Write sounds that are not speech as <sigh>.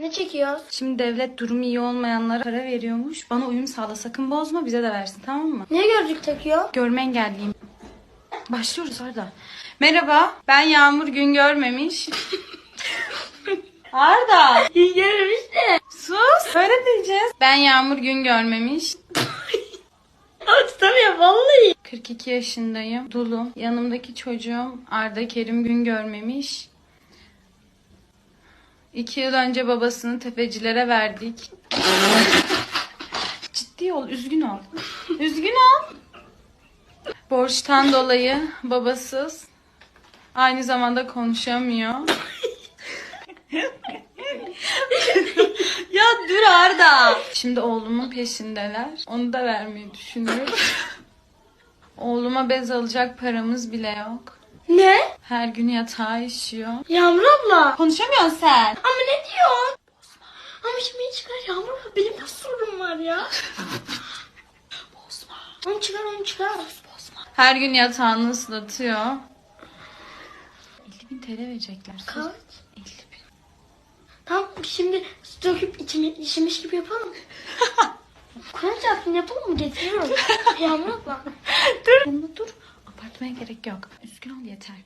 Ne çekiyoruz? Şimdi devlet durumu iyi olmayanlara para veriyormuş. Bana uyum sağla sakın bozma bize de versin tamam mı? Ne gözlük takıyor? Görme engelliyim. Başlıyoruz Arda. Merhaba ben Yağmur gün görmemiş. <laughs> Arda Görmüş de. sus. Öyle diyeceğiz. Ben Yağmur gün görmemiş. Ama tutamıyor vallahi. 42 yaşındayım. Dulum. Yanımdaki çocuğum Arda Kerim gün görmemiş. İki yıl önce babasını tefecilere verdik. Ciddi ol, üzgün ol. Üzgün ol. Borçtan dolayı babasız. Aynı zamanda konuşamıyor. ya dur Arda. Şimdi oğlumun peşindeler. Onu da vermeyi düşünüyorum. Oğluma bez alacak paramız bile yok. Ne? Her gün yatağa işiyor. Yağmur abla. Konuşamıyorsun sen. Ama ne diyorsun? Ama şimdi çıkar Yağmur abla. Benim nasıl sorunum var ya? <laughs> Bozma. Onu çıkar onu çıkar. Bozma. Her gün yatağını ıslatıyor. 50 bin TL verecekler. Kaç? 50 bin. Tamam şimdi su döküp içimi, içmiş gibi yapalım. <laughs> Kur'an yapalım mı? Getiriyorum. <laughs> Yağmur abla. Dur. Yanında dur. Abartmaya gerek yok. Üzgün ol yeter.